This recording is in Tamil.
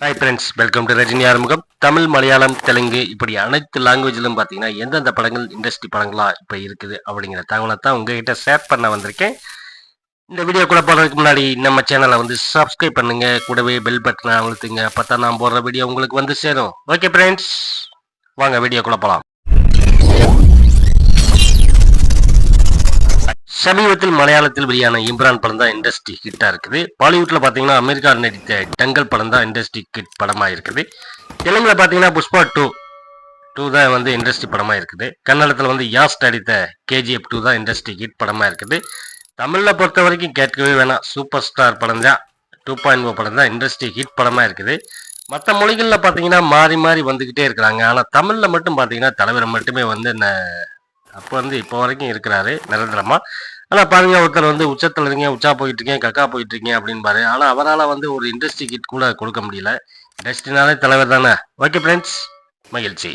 Hi friends welcome to Rajini Arumugam Tamil Malayalam Telugu இப்படி அனைத்து லாங்குவேஜிலும் பார்த்தீங்கன்னா எந்தெந்த படங்கள் இண்டஸ்ட்ரி படங்களா இப்போ இருக்குது அப்படிங்கிற தகவலை தான் உங்ககிட்ட ஷேர் பண்ண வந்திருக்கேன். இந்த வீடியோ கூட போகிறதுக்கு முன்னாடி நம்ம சேனலை வந்து சப்ஸ்கிரைப் பண்ணுங்க. கூடவே பெல் பட்டனை அழுத்துங்க. அப்போ தான் நான் போடுற வீடியோ உங்களுக்கு வந்து சேரும். ஓகே ஃப்ரெண்ட்ஸ் வாங்க வீடியோக்குள்ள போகலாம் சமீபத்தில் மலையாளத்தில் வெளியான இம்ரான் படம் தான் இண்டஸ்ட்ரி ஹிட்டா இருக்குது. பாலிவுட்ல பாத்தீங்கன்னா அமெரிக்கா நடித்த டங்கல் படம் தான் இண்டஸ்ட்ரி ஹிட் படமா இருக்குது. தெலுங்குல பாத்தீங்கன்னா புஷ்பா டூ டூ தான் வந்து இண்டஸ்ட்ரி படமா இருக்குது. கன்னடத்தில் வந்து யாஸ் நடித்த கேஜிஎஃப் டூ தான் இண்டஸ்ட்ரி ஹிட் படமா இருக்குது. தமிழ்ல பொறுத்த வரைக்கும் கேட்கவே வேணாம். சூப்பர் ஸ்டார் படம் தான் டூ பாயிண்ட் ஓ படம் தான் இண்டஸ்ட்ரி ஹிட் படமா இருக்குது. மற்ற மொழிகளில் பார்த்தீங்கன்னா மாறி மாறி வந்துக்கிட்டே இருக்கிறாங்க. ஆனால் தமிழில் மட்டும் பார்த்தீங்கன்னா தலைவர் மட்டுமே வந்து இந்த அப்போ வந்து இப்போ வரைக்கும் இருக்கிறாரு நிரந்தரமாக ஆனால் பாருங்க ஒருத்தர் வந்து உச்சத்தில் இருக்கீங்க உச்சா போயிட்டுருக்கேன் கக்கா போயிட்டு இருக்கீங்க அப்படின்பாரு ஆனால் அவரால் வந்து ஒரு இண்டஸ்ட்ரி கிட் கூட கொடுக்க முடியல. இண்டஸ்ட்ரினாலே தலைவர் தானே. ஓகே ஃப்ரெண்ட்ஸ் மகிழ்ச்சி.